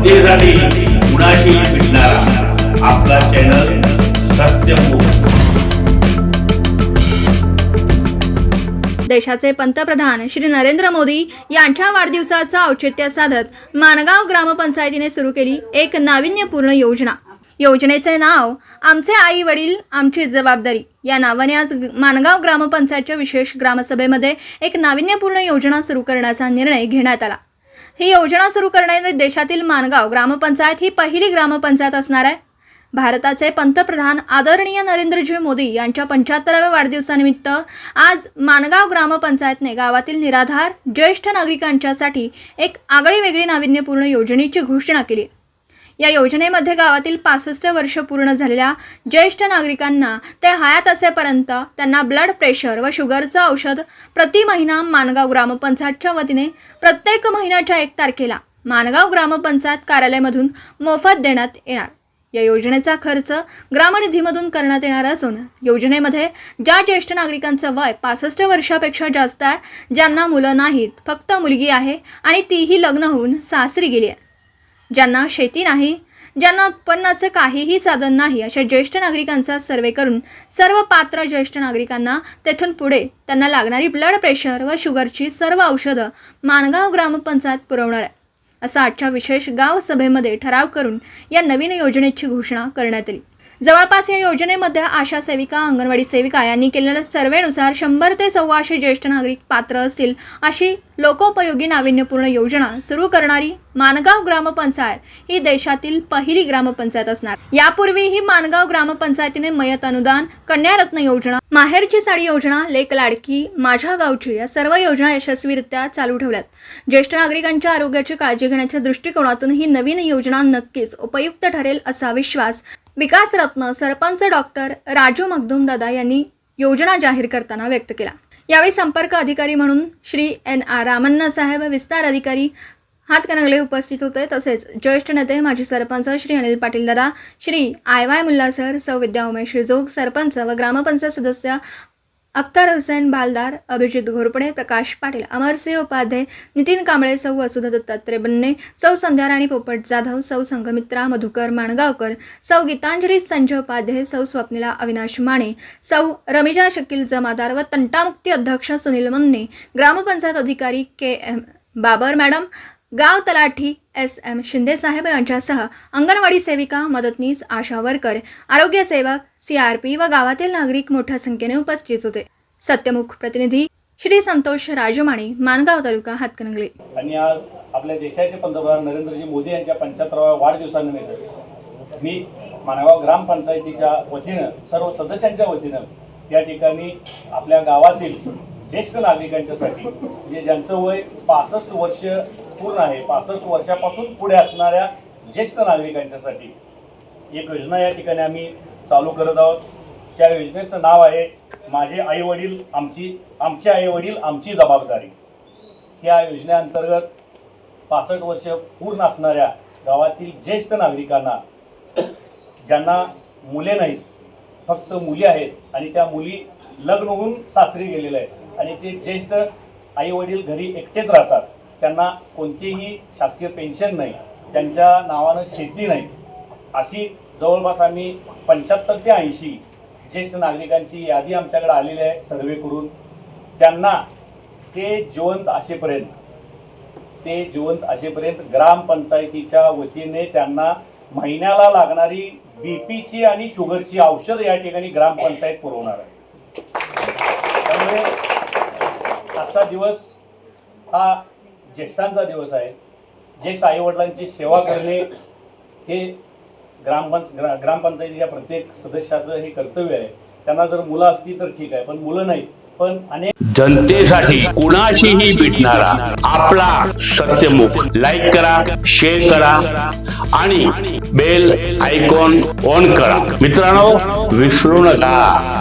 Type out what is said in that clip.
जनतेसाठी कुणाशी भेटणारा आपला चॅनल सत्यमुख देशाचे पंतप्रधान श्री नरेंद्र मोदी यांच्या वाढदिवसाचं औचित्य साधत मानगाव ग्रामपंचायतीने सुरू केली एक नाविन्यपूर्ण योजना. योजनेचे नाव आमचे आई वडील आमची जबाबदारी. या नावाने आज मानगाव ग्रामपंचायतच्या विशेष ग्रामसभेमध्ये एक नाविन्यपूर्ण योजना सुरू करण्याचा निर्णय घेण्यात आला. ही योजना सुरू करण्याने देशातील मानगाव ग्रामपंचायत ही पहिली ग्रामपंचायत असणार आहे. भारताचे पंतप्रधान आदरणीय नरेंद्रजी मोदी यांच्या पंच्याहत्तराव्या वाढदिवसानिमित्त आज मानगाव ग्रामपंचायतने गावातील निराधार ज्येष्ठ नागरिकांच्यासाठी एक आगळी वेगळी नाविन्यपूर्ण योजनेची घोषणा केली. या योजनेमध्ये गावातील पासष्ट वर्ष पूर्ण झालेल्या ज्येष्ठ नागरिकांना ते हयात असेपर्यंत त्यांना ब्लड प्रेशर व शुगरचं औषध प्रति महिना मानगाव ग्रामपंचायतच्या वतीने प्रत्येक महिन्याच्या एक तारखेला मानगाव ग्रामपंचायत कार्यालयामधून मोफत देण्यात येणार. या योजनेचा खर्च ग्रामनिधीमधून करण्यात येणार असून योजनेमध्ये ज्या ज्येष्ठ नागरिकांचं वय पासष्ट वर्षापेक्षा जास्त आहे ज्यांना मुलं नाहीत फक्त मुलगी आहे आणि तीही लग्न होऊन सासरी गेली आहे. ज्यांना शेती नाही ज्यांना उत्पन्नाचं काहीही साधन नाही अशा ज्येष्ठ नागरिकांचा सर्वे करून सर्व पात्र ज्येष्ठ नागरिकांना तेथून पुढे त्यांना लागणारी ब्लड प्रेशर व शुगरची सर्व औषधं मानगाव ग्रामपंचायत पुरवणार आहे. असा आजच्या विशेष गाव सभेमध्ये ठराव करून या नवीन योजनेची घोषणा करण्यात आली. जवळपास या योजनेमध्ये आशा सेविका अंगणवाडी सेविका यांनी केलेल्या सर्वेनुसार शंभर ते सव्वाशे ज्येष्ठ नागरिक पात्र असतील अशी लोकोपयोगी नाविन्यपूर्ण योजना सुरू करणारी मानगाव ग्रामपंचायत ही देशातील पहिली ग्रामपंचायत असणार. यापूर्वी ही मानगाव ग्रामपंचायतीने मयत अनुदान कन्यारत्न योजना माहेरची साडी योजना लेक लाडकी माझ्या गावची या सर्व योजना यशस्वीरित्या चालू ठेवल्यात. ज्येष्ठ नागरिकांच्या आरोग्याची काळजी घेण्याच्या दृष्टिकोनातून ही नवीन योजना नक्कीच उपयुक्त ठरेल असा विश्वास विकासरत्न सरपंच डॉक्टर राजू मगदूम दादा यांनी योजना जाहीर करताना व्यक्त केला. यावेळी संपर्क अधिकारी म्हणून श्री एन आर रामन्ना साहेब विस्तार अधिकारी हातकणंगले उपस्थित होते. तसेच ज्येष्ठ नेते माजी सरपंच श्री अनिल पाटील दादा Shri I Y Mulla sir सौ विद्या उमेश जोग सरपंच व ग्रामपंचायत सदस्य अख्तर हुसेन भालदार अभिजित घोरपडे प्रकाश पाटील अमरसिंह उपाध्याय नितीन कांबळे सौ वसुधा दत्तात्रय बन्ने सौ संध्या राणी पोपट जाधव सौ संघमित्रा मधुकर माणगावकर सौ गीतांजली संजय उपाध्याय सौ स्वप्निला अविनाश माने सौ रमिजा शकील जमादार व तंटामुक्ती अध्यक्ष सुनील मन्ने ग्रामपंचायत अधिकारी के एम बाबर मॅडम गाव तलाठी एस एम शिंदेसाहेब यांच्यासह अंगणवाडी सेविका मदतनीस आशा वर्कर आरोग्य सेवक सी आर पी व गावातील नागरिक मोठ्या संख्येने उपस्थित होते. सत्यमुख प्रतिनिधी श्री संतोष राजमाणे मानगाव तालुका हातकणंगले. आणि आज आपल्या देशाचे पंतप्रधान नरेंद्रजी मोदी यांच्या पंच्याहत्तराव्या वाढदिवसानिमित्त मी मानगाव ग्रामपंचायतीच्या वतीनं सर्व सदस्यांच्या वतीनं या ठिकाणी आपल्या गावातील ज्येष्ठ नागरिकांच्यासाठी म्हणजे ज्यांचं वय पासष्ट वर्ष पूर्ण आहे पासष्ट वर्षापासून पुढे असणाऱ्या ज्येष्ठ नागरिकांच्यासाठी एक योजना या ठिकाणी आम्ही चालू करत आहोत. त्या योजनेचं नाव आहे माझे आई वडील आमची आमचे आई वडील आमची जबाबदारी. या योजनेअंतर्गत पासष्ट वर्ष पूर्ण असणाऱ्या गावातील ज्येष्ठ नागरिकांना ज्यांना मुले नाहीत फक्त मुली आहेत आणि त्या मुली लग्न होऊन सासरी गेलेल्या आहेत आणि ते ज्येष्ठ आई वडील घरी एकटेच राहतात त्यांना कोणतीही शासकीय पेन्शन नाही त्यांच्या नावानं शेती नाही अशी जवळपास आम्ही पंच्याहत्तर ते ऐंशी ज्येष्ठ नागरिकांची यादी आमच्याकडे आलेली आहे सर्वे करून त्यांना ते जिवंत असेपर्यंत ते जिवंत असेपर्यंत ग्रामपंचायतीच्या वतीने त्यांना महिन्याला लागणारी बीपीची आणि शुगरची औषध या ठिकाणी ग्रामपंचायत पुरवणार आहे. आजचा दिवस हा ज्येष्ठांचा दिवस आहे. ज्येष्ठ आईवडिलांची सेवा करणे हे ग्रामपंच ग्रा ग्रामपंचायतीच्या प्रत्येक सदस्याचं हे कर्तव्य आहे. त्यांना जर मुलं असती तर ठीक आहे पण मुलं नाहीत पण अनेक जनतेसाठी कुणाशीही भेटणारा आपला सत्यमुख. लाईक करा शेअर करा आणि बेल आयकॉन ऑन करा. मित्रांनो विसरू नका.